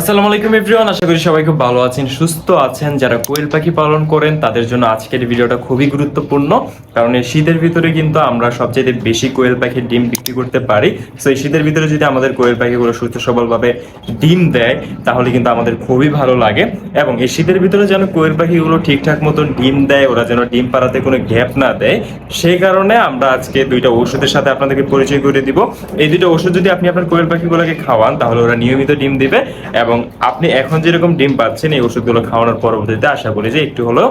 আসসালামু আলাইকুম এভরিওয়ান আশা করি সবাই খুব ভালো আছেন, সুস্থ আছেন। যারা কোয়েল পাখি পালন করেন, তাদের জন্য আজকের ভিডিওটা খুবই গুরুত্বপূর্ণ, কারণ এই শীতের ভিতরে কিন্তু আমরা সবচেয়ে বেশি কোয়েল পাখির ডিম বিক্রি করতে পারি। তো এই শীতের ভিতরে যদি আমাদের কোয়েল পাখিগুলো সুস্থ সবলভাবে ডিম দেয়, তাহলে কিন্তু আমাদের খুবই ভালো লাগে। এবং এই শীতের ভিতরে যেন কোয়েল পাখিগুলো ঠিকঠাক মতন ডিম দেয়, ওরা যেন ডিম পাড়াতে কোনো গ্যাপ না দেয় সেই কারণে আমরা আজকে দুইটা ওষুধের সাথে আপনাদেরকে পরিচয় করে দিব। এই দুটো ওষুধ যদি আপনি আপনার কোয়েল পাখিগুলোকে খাওয়ান, তাহলে ওরা নিয়মিত ডিম দিবে এবং আপনি এখন যেরকম ডিম পাচ্ছেন এই ওষুধগুলো খাওয়ানোর পরবর্তীতে আশা করি যে একটু হলেও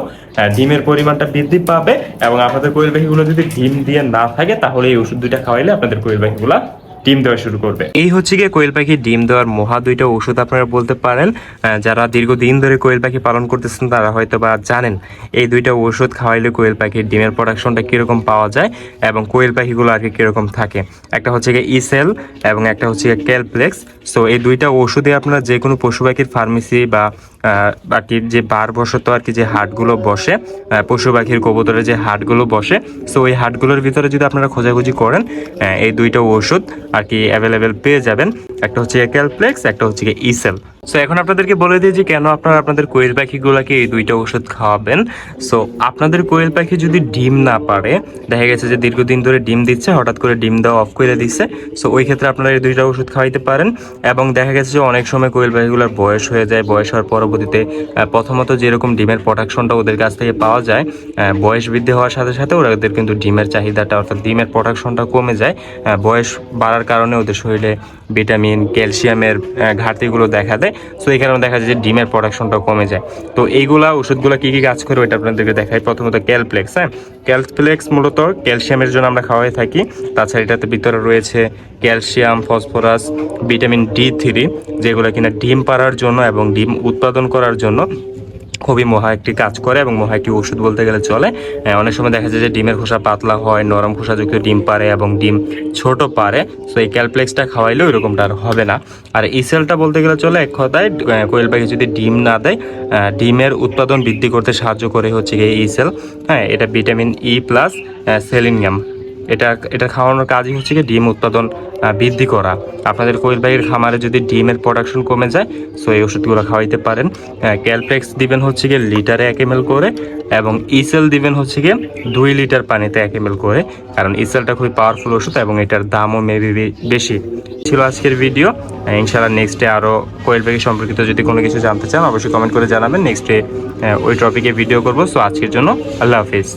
ডিমের পরিমাণটা বৃদ্ধি পাবে এবং আপনাদের কোয়েল পাখিগুলো যদি ডিম দিয়ে না থাকে, তাহলে এই ওষুধ দুইটা খাওয়াইলে আপনাদের কোয়েল পাখিগুলা ডিম দেওয়া শুরু করবে। এই হচ্ছে গিয়ে কোয়েল পাখি ডিম দেওয়ার মহা দুইটা ওষুধ আপনারা বলতে পারেন। যারা দীর্ঘদিন ধরে কোয়েল পাখি পালন করতেছেন, তারা হয়তো বা জানেন এই দুইটা ওষুধ খাওয়াইলে কোয়েল পাখির ডিমের প্রোডাকশনটা কীরকম পাওয়া যায় এবং কোয়েল পাখিগুলো আর কি কীরকম থাকে। একটা হচ্ছে গিয়ে ইসেল এবং একটা হচ্ছে গিয়ে ক্যালপ্লেক্স সো এই দুইটা ওষুধে আপনারা যে কোনো পশু পাখির ফার্মেসি বা আহ, আর কি যে বার বসত আর কি যে হাটগুলো বসে পশু পাখির কবুতরের যে হাটগুলো বসে সো ওই হাটগুলোর ভিতরে যদি আপনারা খোঁজাখুঁজি করেন এই দুইটা ওষুধ আর কি অ্যাভেলেবেল পেয়ে যাবেন। একটা হচ্ছে ক্যালপ্লেক্স, একটা হচ্ছে ইসেল সো এখন আপনাদেরকে বলে দিই যে কেন আপনারা আপনাদের কোয়েল পাখিগুলোকে এই দুইটা ওষুধ খাওয়াবেন। সো আপনাদের কোয়েল পাখি যদি ডিম না পারে, দেখা গেছে যে দীর্ঘদিন ধরে ডিম দিচ্ছে, হঠাৎ করে ডিম দেওয়া অফ করে দিচ্ছে সো ওই ক্ষেত্রে আপনারা এই দুইটা ওষুধ খাওয়াইতে পারেন। এবং দেখা গেছে যে অনেক সময় কোয়েল পাখিগুলোর বয়স হয়ে যায়, বয়স হওয়ার পরবর্তীতে প্রথমত যেরকম ডিমের প্রোডাকশনটা ওদের কাছ থেকে পাওয়া যায় বয়স বৃদ্ধি হওয়ার সাথে সাথে ওদের কিন্তু ডিমের চাহিদাটা, অর্থাৎ ডিমের প্রোডাকশনটা কমে যায়। বয়স বাড়ার কারণে ওদের শরীরে ভিটামিন ক্যালসিয়ামের ঘাটতিগুলো দেখা দেয়। সো এই কারণে দেখা যায় যে ডিমের প্রোডাকশনটাও কমে যায়। তো এইগুলা ওষুধগুলো কী কী কাজ করে ওইটা আপনাদেরকে দেখাই। প্রথমত ক্যালপ্লেক্স হ্যাঁ? ক্যালপ্লেক্স মূলত ক্যালসিয়ামের জন্য আমরা খাওয়াই থাকি। তাছাড়া এটাতে ভিতরে রয়েছে calcium, phosphorus, vitamin D three যেগুলো কিনা ডিম পাড়ার জন্য এবং ডিম উৎপাদন করার জন্য খুবই মহা একটি কাজ করে এবং মহা একটি ওষুধ বলতে গেলে চলে। অনেক সময় দেখা যায় যে ডিমের খোসা পাতলা হয়, নরম খোসাযুক্ত ডিম পারে এবং ডিম ছোট পারে। সো এই ক্যালপ্লেক্সটা খাওয়াইলেও এরকমটা আর হবে না। আর ইসেলটা বলতে গেলে চলে এক কথায় কোয়েল পাখি যদি ডিম না দেয় ডিমের উৎপাদন বৃদ্ধি করতে সাহায্য করে হচ্ছে গিয়ে ইসেল হ্যাঁ এটা ভিটামিন ই প্লাস সেলিনিয়াম। এটা এটা খাওয়ানোর কাজই হচ্ছে কি ডিম উৎপাদন বৃদ্ধি করা। আপনাদের কোয়েল পাখির খামারে যদি ডিমের প্রোডাকশন কমে যায় সো এই ওষুধগুলো খাওয়াইতে পারেন। ক্যালপ্লেক্স দিবেন হচ্ছে গিয়ে লিটারে এক এম করে এবং ইসেল দিবেন হচ্ছে গিয়ে দুই লিটার পানিতে এক এম করে। কারণ ইসেলটা খুবই পাওয়ারফুল ওষুধ এবং এটার দামও মেবি বেশি। ছিল আজকের ভিডিও ইনশাআল্লাহ নেক্সটে আরও কোয়েল পাখি সম্পর্কিত যদি কোনো কিছু জানতে চান, অবশ্যই কমেন্ট করে জানাবেন। নেক্সটে ওই টপিকে ভিডিও করব। সো আজকের জন্য আল্লাহ হাফিজ।